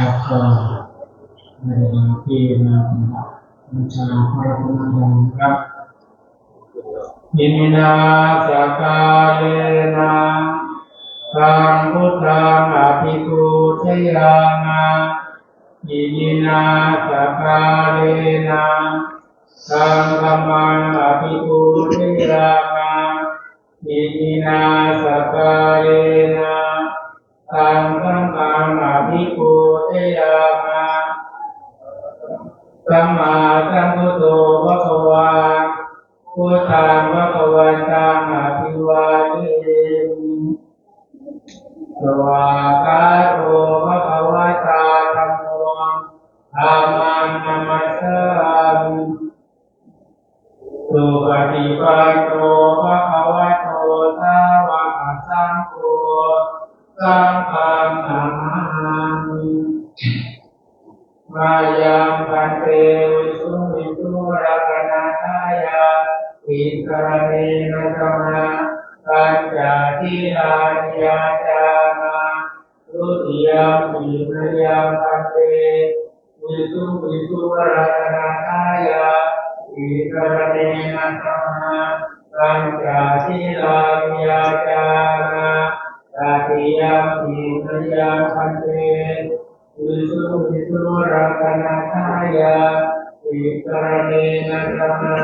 ครับก็ในวันที่มาปฏิบัติบูชาพระพุทธองค์ครับยินนาสกาเลนะสังพุทธังอภิปูชยามายินนาสกาเลนะสังฆมังอภิปูชยามายินนาสกาเลนะตังสังฆังอภิปู ธิยามาสัมมาสัมพุทโธภะคะวาพุทธา อิสรเนนะธรรมาปัญจทิลานิยาจามาทุติยมปิมยังพันเตวิสุงวิสุรักนาทายาอิสรเนนะธรรมาปัญจทิลานิยาจามาตาติยามปิมยังพันเตวิสุวิสุรักนาทายาอิสระเนนะธรรมา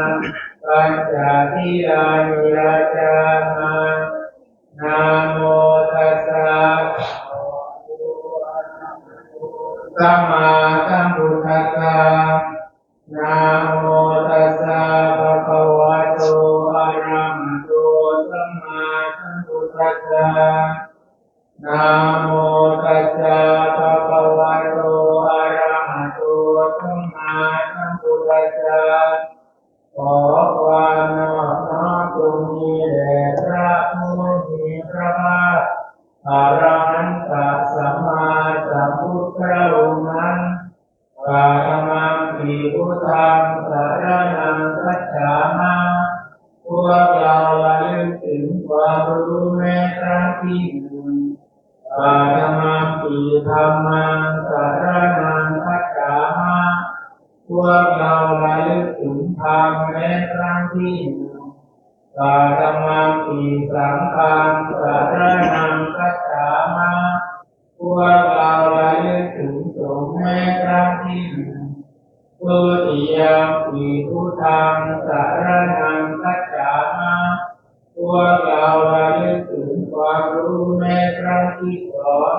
ปัญจาทิลานิยาจามานะโมตัสสะสัมมาสัมพุทธัสสะนะโมตัสสะภะคะวะโตอะระหะโตสัมมาสัมพุทธัสสะนะโมตัสสะภะคะวะโตอะระหะโตสัมมาสัมพุทธัสสะ ขอความนอบน้อมจงมีแด่พระผู้มีพระภาคอรหันตสัมมาสัมพุทธองค์นั้นกาธรรมังปีพุทธังสารนังคัจฉามาพวกเราระลึกถึงความรู้แม้ครั้งที่หนึ่งอาธรรมังปีธรรมังสารนังคัจฉามาพวกเราระลึกถึง ธรรมแม้ครั้งที่หนึ่งอาธรรมังปีสังฆังสารนังคัจฉามาพวกเราระลึกถึงสงฆ์แม้ครั้งที่หนึ่งตุติยมปีพุทธังสารนังคัจฉามาพวกเราระลึกถึงความรู้แม้ครั้งที่สอง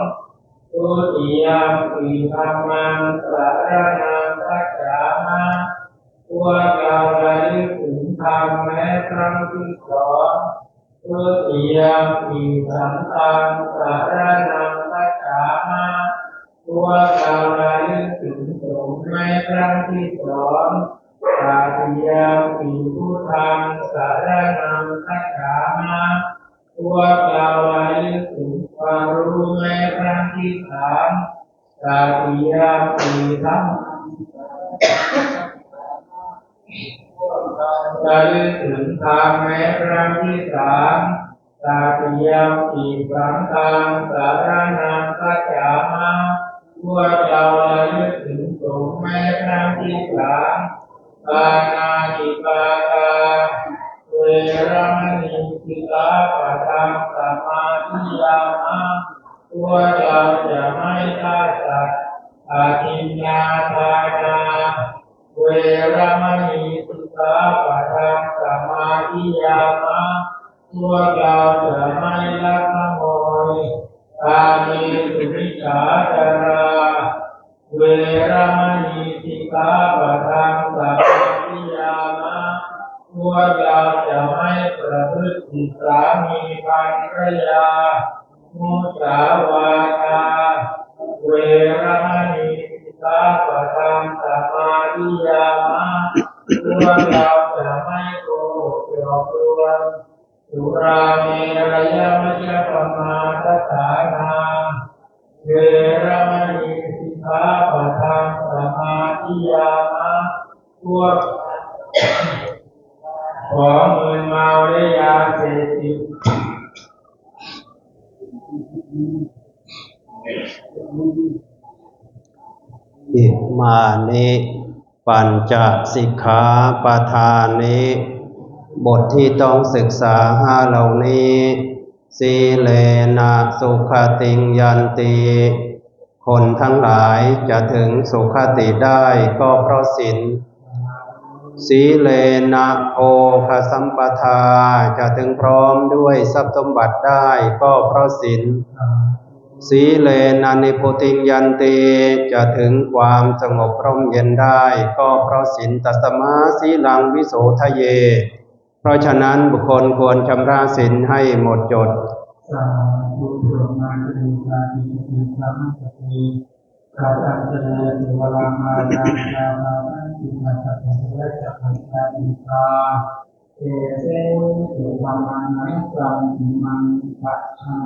ทุติยมปีธรรมังสารนัง พวกเราระลึกถึงธรรมแม้ครั้งที่สองทุติยมปีสังฆังสารนังคัจฉามาพวกเราระลึกถึงสงฆ์แม้ครั้งที่สองตาติยามปีพุทธังสารนังคัจฉามาพวกเราระลึกถึงความรู้แม้ครั้งที่สามตาติยามปีธ รรมระลึกถึงธรรมแม้ครั้งที่สามตาติยาปีสังฆังสารนังคัจฉามาพวกเราระลึกถึงสงแม้ครั้งที่สามปานาติปาตาเวรมณีสิกาปะทังสมาธิยามะพวกเราจะไม่ฆ่าสัตว์อาทินนาทานา เวรมณีสิกขาปะทังสมาธิยามะพวกเราจะไม่ลักขโมยตามีสุนิจาจารา เวรมณีสิกาปะทังสมาธิยามะพวกเราจะไม่ประพฤติสามีภรรยามุสาวา สุราเมรยมัจจปมาทฐานาเวรมณีสิกขาปะทังสมาธิยามะพวกของมือเมาและยาเสพติดอิมานิปัญจสิกขาปทานิ บทที่ต้องศึกษาห้าเหล่านี้ สีเลนะสุขติงยันติคนทั้งหลายจะถึงสุขติได้ก็เพราะศีลสีเลนะโภคสัมปทาจะถึงพร้อมด้วยทรัพย์สมบัติได้ก็เพราะศีลสีเลนะนิพุติงยันติจะถึงความสงบร่มเย็นได้ก็เพราะศีลตัสมาสีลังวิโสทะเย เพราะฉะนั้นบุคคลควรชำระศีลให้หมดจดสาธุโยมาตุกาติปิสัมปติกาตังเจริญวรามาจาจามาติมาสัพพะเวชปัญญาอิกาเอเสตุธรรมานังสัมมังปัจฉัง